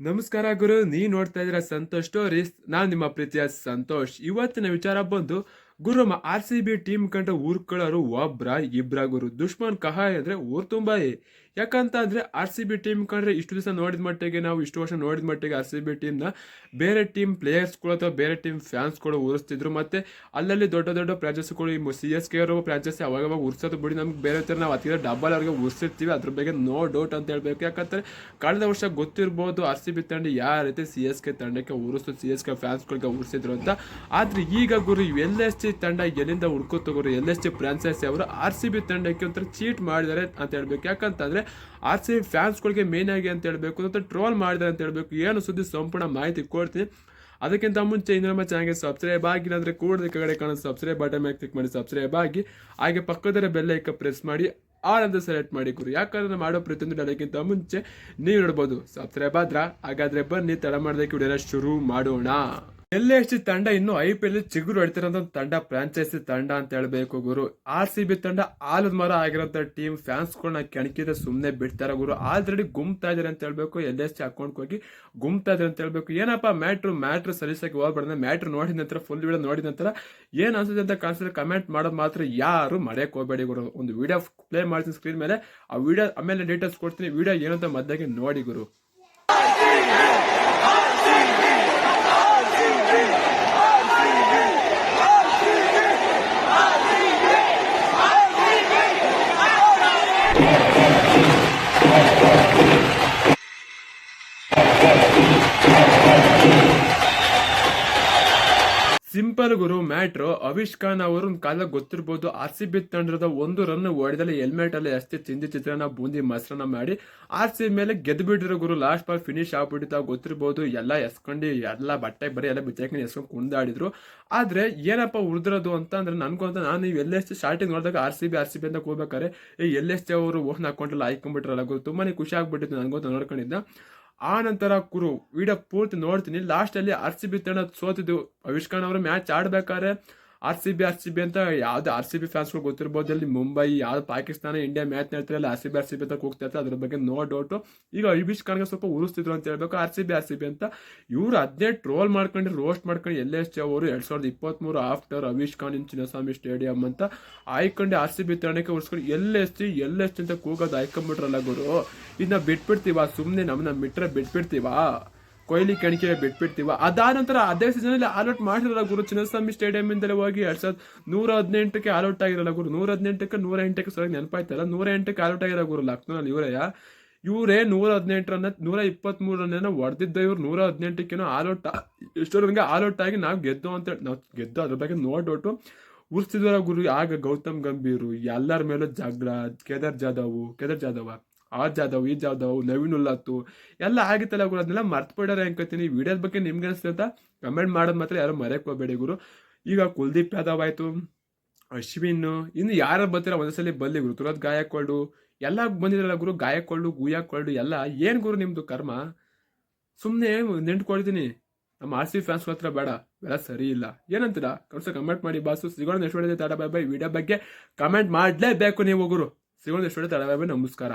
ನಮಸ್ಕಾರ ಗುರು ನೀ ನೋಡ್ತಾ ಇದ್ದೀರಾ ಸಂತೋಷ್ ಸ್ಟೋರೀಸ್ ನಾನು ನಿಮ್ಮ ಪ್ರೀತಿಯ ಸಂತೋಷ್. ಇವತ್ತಿನ ವಿಚಾರ ಬಂದು ಗುರು ಆರ್ ಸಿ ಬಿ ಟೀಮ್ ಕಂಡ ಊರ್ಕೊಳ್ಳೋರು ಒಬ್ರ ಇಬ್ರ ಗುರು ದುಶ್ಮನ್ ಕಹ ಅಂದ್ರೆ ಊರ್ ತುಂಬಾ ಯಾಕಂತ ಅಂದ್ರೆ ಆರ್ ಸಿ ಬಿ ಟೀಮ್ ಕಂಡ್ರೆ ಇಷ್ಟು ದಿವಸ ನೋಡಿದ ಮಟ್ಟಿಗೆ ನಾವು ಇಷ್ಟು ವರ್ಷ ನೋಡಿದ ಮಟ್ಟಿಗೆ ಆರ್ ಸಿ ಬಿ ಟೀಮ್ನ ಬೇರೆ ಟೀಮ್ ಪ್ಲೇಯರ್ಸ್ಗಳು ಅಥವಾ ಬೇರೆ ಟೀಮ್ ಫ್ಯಾನ್ಸ್ಗಳು ಉರಿಸ್ತಿದ್ರು. ಮತ್ತೆ ಅಲ್ಲಲ್ಲಿ ದೊಡ್ಡ ದೊಡ್ಡ ಪ್ರಾಂಚಸ್ಗಳು ಸಿ ಎಸ್ ಕೆ ಅವರು ಪ್ರಾಂಚಸ್ ಅವಾಗ ಅವಾಗ ಉರ್ಸೋದು ಬಿಡಿ. ನಮ್ಗೆ ಬೇರೆ ಥರ ನಾವು ಅತಿರ ಡಬಲ್ ಅವ್ರಿಗೆ ಉರ್ಸಿರ್ತೀವಿ. ಅದ್ರ ಬಗ್ಗೆ ನೋ ಡೌಟ್ ಅಂತ ಹೇಳ್ಬೇಕು. ಯಾಕಂದ್ರೆ ಕಳೆದ ವರ್ಷ ಗೊತ್ತಿರ್ಬೋದು ಆರ್ ಸಿ ಬಿ ತಂಡ ಯಾವ ರೀತಿ ಸಿ ಎಸ್ ಕೆ ತಂಡಕ್ಕೆ ಉರಿಸ್ತು, ಸಿ ಎಸ್ ಕೆ ಫ್ಯಾನ್ಸ್ಗಳಿಗೆ ಉರಿಸಿದ್ರು ಅಂತ. ಆದ್ರೆ ಈಗ ಗುರು ಎಲ್ ಎಸ್ ತಂಡ ಎಲ್ಲಿಂದ ಹುಡ್ಕೋತ ಗುರು ಎಲ್ ಎಸ್ ಜಿ ಫ್ರಾಂಚೈಸಿ ಅವರು ಆರ್ ಸಿ ಬಿ ತಂಡಕ್ಕೆ ಒಂಥರ ಚೀಟ್ ಮಾಡಿದ್ದಾರೆ ಅಂತ ಹೇಳ್ಬೇಕು. ಯಾಕಂತಂದ್ರೆ ಆರ್ ಸಿ ಬಿ ಫ್ಯಾನ್ಸ್ಗಳಿಗೆ ಮೇನ್ ಆಗಿ ಅಂತ ಹೇಳ್ಬೇಕು ಅಂತ ಟ್ರೋಲ್ ಮಾಡಿದ್ದಾರೆ ಅಂತ ಹೇಳ್ಬೇಕು. ಏನು ಸುದ್ದಿ ಸಂಪೂರ್ಣ ಮಾಹಿತಿ ಕೊಡ್ತೀನಿ. ಅದಕ್ಕಿಂತ ಮುಂಚೆ ಇನ್ನು ನಮ್ಮ ಚಾನಲ್ಗೆ ಸಬ್ಸ್ಕ್ರೈಬ್ ಆಗಿಲ್ಲ ಅಂದರೆ ಕೂಡದ ಕಡೆ ಕಾಣೋ ಸಬ್ಸ್ಕ್ರೈಬ್ ಬಟನ್ ಮೇಲೆ ಕ್ಲಿಕ್ ಮಾಡಿ ಸಬ್ಸ್ಕ್ರೈಬ್ ಆಗಿ. ಹಾಗೆ ಪಕ್ಕದರ ಬೆಲ್ಲೈಕ ಪ್ರೆಸ್ ಮಾಡಿ ಆಲ್ ಅಂತ ಸೆಲೆಕ್ಟ್ ಮಾಡಿ ಗುರು ಯಾಕಂದ್ರೆ ಮಾಡೋ ಪ್ರತಿಯೊಂದು ಅದಕ್ಕಿಂತ ಮುಂಚೆ ನೀವು ನೋಡ್ಬೋದು. ಸಬ್ಸ್ಕ್ರೈಬ್ ಆದ್ರ? ಹಾಗಾದ್ರೆ ಬನ್ನಿ, ತಡ ಮಾಡೋದಕ್ಕೆ ವಿಡಿಯೋನ ಶುರು ಮಾಡೋಣ. ಎಲ್ ಎಸ್ ಸಿ ತಂಡ ಇನ್ನು ಐ ಪಿ ಎಲ್ ಚಿಗುರು ಹೊಡಿತಿರೋಂಥ ತಂಡ ಫ್ರಾಂಚೈಸಿ ತಂಡ ಅಂತ ಹೇಳ್ಬೇಕು ಗುರು. ಆರ್ ಸಿ ಬಿ ತಂಡ ಆಲದ ಮರ ಆಗಿರೋಂಥ ಟೀಮ್ ಫ್ಯಾನ್ಸ್ ಗಳನ್ನ ಕೆಣಕಿದ್ರೆ ಸುಮ್ಮನೆ ಬಿಡ್ತಾರ ಗುರು. ಆಲ್ರೆಡಿ ಗುಮ್ತಾ ಇದಾರೆ ಅಂತ ಹೇಳ್ಬೇಕು, ಎಲ್ ಎಸ್ ಜಿ ಅಕೌಂಟ್ ಹೋಗಿ ಗುಮ್ತಾ ಇದಾರೆ ಅಂತ ಹೇಳ್ಬೇಕು. ಏನಪ್ಪ ಮ್ಯಾಟ್ರು ಮ್ಯಾಟ್ರ್ ಸಲೀಸಾಗಿ ಹೋಗ್ಬಾರ್ದು ಮ್ಯಾಟ್ರ್ ನೋಡಿದ ನಂತರ ಫುಲ್ ವಿಡಿಯೋ ನೋಡಿದ ನಂತರ ಏನು ಅನ್ಸುತ್ತೆ ಅಂತ ಕಾಣಿಸಿದ್ರೆ ಕಮೆಂಟ್ ಮಾಡೋದು ಮಾತ್ರ ಯಾರು ಮರೆಯಕ್ಕೆ ಹೋಗಬೇಡಿ ಗುರು. ಒಂದು ವಿಡಿಯೋ ಪ್ಲೇ ಮಾಡ್ತೀನಿ ಸ್ಕ್ರೀನ್ ಮೇಲೆ, ಆ ವಿಡಿಯೋ ಆಮೇಲೆ ಡೀಟೇಲ್ಸ್ ಕೊಡ್ತೀನಿ ವಿಡಿಯೋ ಏನಂತ ಮದ್ದಾಗಿ ನೋಡಿ ಗುರು. ಸಿಂಪಲ್ ಗುರು ಮ್ಯಾಟ್ರು ಅವಿಶ್ ಖಾನ್ ಅವರು ಒಂದು ಕಾಲ ಗೊತ್ತಿರ್ಬೋದು ಆರ್ ಸಿ ಬಿ ತಂಡದ ಒಂದು ರನ್ ಓಡಿದಲ್ಲಿ ಹೆಲ್ಮೆಟ್ ಅಲ್ಲಿ ಅಷ್ಟೇ ತಿಂದಿ ಚಿತ್ರನ ಬೂಂದಿ ಮೊಸರನ್ನ ಮಾಡಿ ಆರ್ ಸಿ ಮೇಲೆ ಗೆದ್ದು ಬಿಟ್ಟಿರೋ ಗುರು. ಲಾಸ್ಟ್ ಬಾಲ್ ಫಿನಿಶ್ ಆಗ್ಬಿಟ್ಟಿತ್ತು. ಗೊತ್ತಿರ್ಬೋದು ಎಲ್ಲ ಎಸ್ಕೊಂಡು ಎಲ್ಲ ಬಟ್ಟೆ ಬರೀ ಎಲ್ಲ ಬಿಚ್ಚಾಕೊಂಡು ಎಸ್ಕೊಂಡು ಕುಂದಾಡಿದ್ರು ಆದ್ರೆ ಏನಪ್ಪ ಉಳಿದಿರೋದು ಅಂತ ಅಂದ್ರೆ ನನ್ಗೊಂತ ನಾನು ನೀವು ಎಲ್ ಸ್ಟಾರ್ಟಿಂಗ್ ನೋಡಿದಾಗ R C B, R C B ಅಂತ ಹೋಗ್ಬೇಕಾರೆ ಈ ಎಲ್ ಎಸ್ ಅವರು ಓಹ್ ಹಾಕೊಂಡ್ರಲ್ಲ ಹಾಕೊಂಡ್ಬಿಟ್ರಲ್ಲ ಗುರು. ತುಂಬಾನೇ ಖುಷಿ ಆಗ್ಬಿಟ್ಟಿತ್ತು ನನ್ಗೊಂತ ನೋಡ್ಕೊಂಡಿದ್ದ. ಆ ನಂತರ ಕುರು ವಿಡಿಯೋ ಪೂರ್ತಿ ನೋಡ್ತೀನಿ. ಲಾಸ್ಟಲ್ಲಿ ಆರ್ ಸಿ ಬಿ ಸೋತಿದ್ದು. ಅವಿಷ್ಕಾನ್ ಅವರು match ಆಡ್ಬೇಕಾದ್ರೆ R C B, R C B ಅಂತ ಯಾವ್ದು ಆರ್ ಸಿ ಬಿ ಫ್ಯಾನ್ಸ್ಗಳು ಗೊತ್ತಿರ್ಬೋದು. ಅಲ್ಲಿ ಮುಂಬೈ, ಯಾವ್ದು Pakistan, India match ನಡ್ತಾರೆ R C B, R C B ಅಂತ ಹೋಗ್ತಾ ಇರ್ತಾರೆ ಅದ್ರ ಬಗ್ಗೆ ನೋ ಡೌಟು ಈಗ ಅಭಿಷ್ ಖಾನ್ಗೆ ಸ್ವಲ್ಪ ಉರಿಸ್ತಿದ್ರು ಅಂತ ಹೇಳ್ಬೇಕು. R C B, R C B ಅಂತ ಇವ್ರು ಅದನ್ನೇ ಟ್ರೋಲ್ ಮಾಡ್ಕೊಂಡು ರೋಸ್ಟ್ ಮಾಡ್ಕೊಂಡು ಎಲ್ ಎಸ್ ಅವರು ಎರಡ್ ಸಾವಿರದ ಇಪ್ಪತ್ಮೂರು after Avesh Khan in Chinnaswamy stadium ಅಂತ ಆಯ್ಕೊಂಡು ಆರ್ ಸಿ ಬಿ ತಾಣಕ್ಕೆ ಉರ್ಸ್ಕೊಂಡು L S T L S ಅಂತ ಕೂಗೋದು ಆಯ್ಕೊಂಡ್ಬಿಟ್ರಲ್ಲ ಗುರು. ಇದನ್ನ ಬಿಟ್ಬಿಡ್ತೀವ? ಸುಮ್ಮನೆ ನಮ್ಮನ್ನ ಬಿಟ್ರೆ ಬಿಟ್ಬಿಡ್ತೀವಾ? ಕೊಹ್ಲಿ ಕಣಿಕೆ ಬಿಟ್ಬಿಡ್ತೀವ. ಅದಾದ ನಂತರ ಅದೇ ಸೀಸನ್ ಅಲ್ಲಿ ಆಲ್ಔಟ್ ಮಾಡಿರಲ್ಲ ಗುರು. ಚಿನ್ನಸ್ವಾಮಿ ಸ್ಟೇಡಿಯಂ ಇಂದಲೇ ಹೋಗಿ ಎರಡ್ ಸಾವಿರದ ನೂರ ಹದಿನೆಂಟಕ್ಕೆ ಆಲ್ಔಟ್ ಆಗಿರಲ್ಲ ಗುರು. ನೂರ ಹದಿನೆಂಟಕ್ಕೆ ನೂರ ಎಂಟಕ್ಕೆ ಸರಿ ನೆನಪಾಯ್ತಲ್ಲ. ನೂರ ಎಂಟಕ್ಕೆ ಆಲ್ಔಟ್ ಆಗಿರೋ ಗುರು ಲಕ್ನೋನಲ್ಲಿ ಇವರೇ. ಇವರೇ ನೂರ ಹದಿನೆಂಟು ರನ್ ನೂರ ಇಪ್ಪತ್ತ್ ಮೂರು ರನ್ನ ಹೊಡೆದಿದ್ದ ಇವ್ರು. ನೂರ ಹದಿನೆಂಟಕ್ಕೇನೋ ಆಲ್ಔಟ್ ಎಷ್ಟೋ ರನ್ಗೆ ಆಲ್ಔಟ್ ಆಗಿ ನಾವು ಗೆದ್ದು ಅಂತ ನಾವು ಗೆದ್ದು ಅದ್ರ ಬಗ್ಗೆ ನೋಡ್ಬಿಟ್ಟು ಉರ್ಸಿದ್ರ ಗುರು. ಆಗ ಗೌತಮ್ ಗಂಭೀರ್, ಎಲ್ಲರ ಮೇಲೂ ಜಗಳ, ಕೇದಾರ್ ಜಾಧವ್, ಕೇದಾರ್ ಜಾಧವ. ಆ ಜಾಧವ್ ಈ ನವೀನ್ ಉಲ್ಲಾತು, ಎಲ್ಲ ಆಗಿತ್ತಲ್ಲ ಗುರು, ಅದನ್ನೆಲ್ಲ ಮರ್ತು ಬಿಡೋರೆ ಅನ್ಕೋತೀನಿ. ವಿಡಿಯೋದ ಬಗ್ಗೆ ನಿಮ್ಗೆ ಅನಿಸ್ತಂತ ಕಮೆಂಟ್ ಮಾಡೋದು ಮಾತ್ರ ಯಾರು ಮರೆಯಕ್ಕೆ ಗುರು. ಈಗ ಕುಲ್ದೀಪ್ ಯಾದವ್ ಆಯ್ತು, ಅಶ್ವಿನ್, ಇನ್ನು ಯಾರು ಬರ್ತೀರ? ಒಂದ್ಸಲಿ ಬಲ್ಲಿ ಗುರು. ತುರತ್ ಗಾಯಕೊಳ್ಳು ಎಲ್ಲ ಬಂದಿದ್ರಲ್ಲ ಗುರು. ಗಾಯಕೊಳ್ಳು ಗೂಯಾಕೊಳ್ಳು ಎಲ್ಲ. ಏನು ಗುರು ನಿಮ್ಮದು ಕರ್ಮ? ಸುಮ್ಮನೆ ನೆಂಟ್ಕೊಳ್ತೀನಿ ನಮ್ಮ ಆರ್ ಸಿ ಫ್ಯಾನ್ಸ್ ಹತ್ರ ಬೇಡ. ಎಲ್ಲ ಸರಿ ಇಲ್ಲ. ಏನಂತೀರಾ? ಕಮೆಂಟ್ ಮಾಡಿ. ಬಾಸು ಸಿಗೋಣ ಎಷ್ಟು ತಡ ಬಾಯ್ ಬಾಯ್ ವಿಡಿಯೋ ಬಗ್ಗೆ ಕಮೆಂಟ್ ಮಾಡಲೇಬೇಕು ನೀವು ಗುರು. ಸಿಗೋಣ ಎಷ್ಟು ತಡ ಬಾಯ್ ಬಾಯ್, ನಮಸ್ಕಾರ.